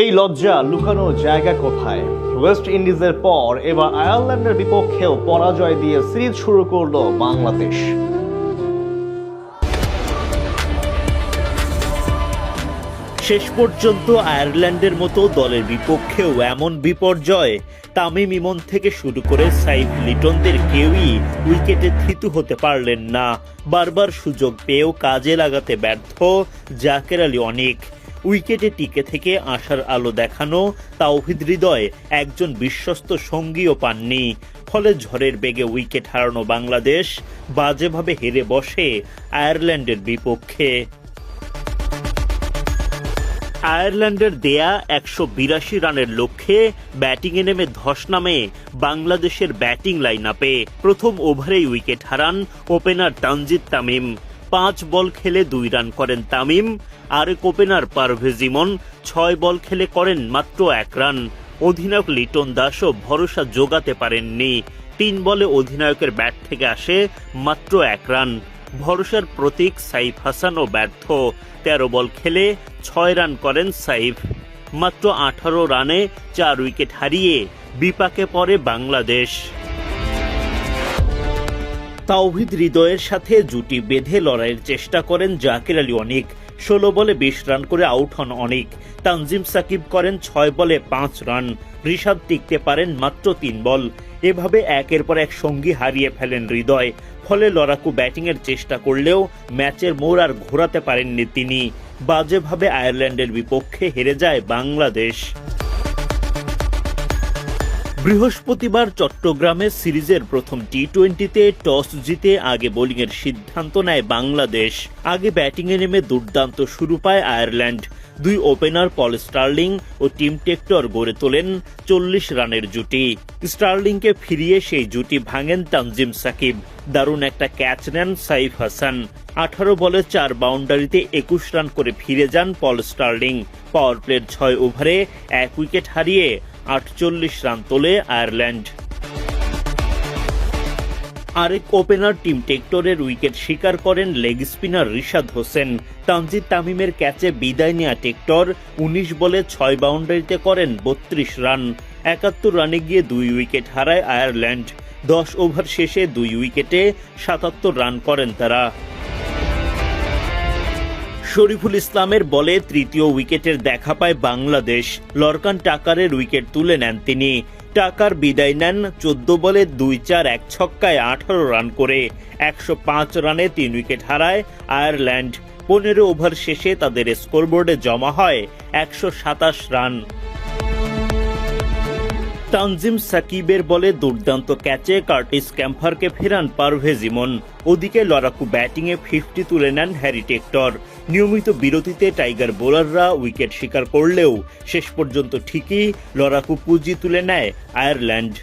এই লজ্জা লুকানো জায়গা কোথায়? ওয়েস্ট ইন্ডিজের পর এবার আয়ারল্যান্ডের বিপক্ষেও পরাজয় দিয়ে সিরিজ শুরু করল বাংলাদেশ। শেষ পর্যন্ত আয়ারল্যান্ডের মতো দলের বিপক্ষেও এমন বিপর্যয় তামিম ইমন থেকে শুরু করে সাইফ লিটনদের কেউই উইকেটে থিতু হতে পারলেন না। বারবার সুযোগ পেয়েও কাজে লাগাতে ব্যর্থ জাকের আলী অনেক। উইকেটে টিকে থেকে আশার আলো দেখানো তাওহিদ হৃদয় একজন বিশ্বস্ত সঙ্গীও পাননি। ফলে ঝড়ের বেগে উইকেট হারানো বাংলাদেশ বাজেভাবে হেরে বসে আয়ারল্যান্ডের বিপক্ষে। আয়ারল্যান্ডের দেয়া একশো বিরাশি রানের লক্ষ্যে ব্যাটিংয়ে নেমে ধস নামে বাংলাদেশের ব্যাটিং লাইন আপে। প্রথম ওভারেই উইকেট হারান ওপেনার তানজিদ তামিম। পাঁচ বল খেলে দুই রান করেন তামিম আরেক ওপেনার পারভেজ ইমন ছয় বল খেলে করেন মাত্র এক রান। অধিনায়ক লিটন দাসও ভরসা জোগাতে পারেননি। তিন বলে অধিনায়কের ব্যাট থেকে আসে মাত্র এক রান। ভরসার প্রতীক সাইফ হাসানও ব্যর্থ। তেরো বল খেলে ছয় রান করেন সাইফ। মাত্র আঠারো রানে চার উইকেট হারিয়ে বিপাকে পড়ে বাংলাদেশ। তাওহিদ হৃদয়ের সাথে জুটি বেঁধে লড়াইয়ের চেষ্টা করেন জাকির আলী অনেক। ষোলো বলে বিশ রান করে আউট হন অনেক। তানজিম সাকিব করেন ছয় বলে পাঁচ রান। ঋষাদ টিকতে পারেন মাত্র তিন বল। এভাবে একের পর এক সঙ্গী হারিয়ে ফেলেন হৃদয়। ফলে লড়াকু ব্যাটিংয়ের চেষ্টা করলেও ম্যাচের মোড় আর ঘোরাতে পারেননি তিনি। বাজেভাবে আয়ারল্যান্ডের বিপক্ষে হেরে যায় বাংলাদেশ। বৃহস্পতিবার চট্টগ্রামে সিরিজের প্রথম টি টোয়েন্টিতে টস জিতে আগে বোলিংয়ের সিদ্ধান্ত নেয় বাংলাদেশ। আগে ব্যাটিংয়ে নেমে দুর্দান্ত শুরু পায় আয়ারল্যান্ড। দুই ওপেনার পল স্টার্লিং ও টিম টেক্টর গড়ে তোলেন চল্লিশ রানের জুটি। স্টার্লিংকে ফিরিয়ে সেই জুটি ভাঙেন তানজিম সাকিব। দারুণ একটা ক্যাচ নেন সাইফ হাসান। আঠারো বলে চার বাউন্ডারিতে একুশ রান করে ফিরে যান পল স্টার্লিং। পাওয়ার প্লের ছয় ওভারে এক উইকেট হারিয়ে আটচল্লিশ রান তোলে আয়ারল্যান্ড। আরেক ওপেনার টিম টেক্টরের উইকেট শিকার করেন লেগ স্পিনার রিশাদ হোসেন। তানজিদ তামিমের ক্যাচে বিদায় নেয়া টেক্টর উনিশ বলে ছয় বাউন্ডারিতে করেন বত্রিশ রান। একাত্তর রানে গিয়ে দুই উইকেট হারায় আয়ারল্যান্ড। দশ ওভার শেষে দুই উইকেটে সাতাত্তর রান করেন তারা। শরীফুল ইসলামের বলে তৃতীয় উইকেটের দেখা পায় বাংলাদেশ। লরকান টাকারের উইকেট তুলে নেন তিনি। টাকার বিদায় নেন চোদ্দ বলে দুই চার এক ছক্কায় আঠারো রান করে। একশো পাঁচ রানে তিন উইকেট হারায় আয়ারল্যান্ড। পনেরো ওভার শেষে তাদের স্কোরবোর্ডে জমা হয় একশো সাতাশ রান। তানজিম সাকিবের বলে দুর্দান্ত ক্যাচে কার্টিস ক্যাম্পারকে ফেরান পারভেজ ইমন। ওদিকে লড়াকু ব্যাটিংয়ে ফিফটি তুলে নেন হ্যারি টেক্টর। নিয়মিত বিরতিতে টাইগার বোলাররা উইকেট শিকার করলেও শেষ পর্যন্ত ঠিকই লড়াকু পুঁজি তুলে নেয় আয়ারল্যান্ড।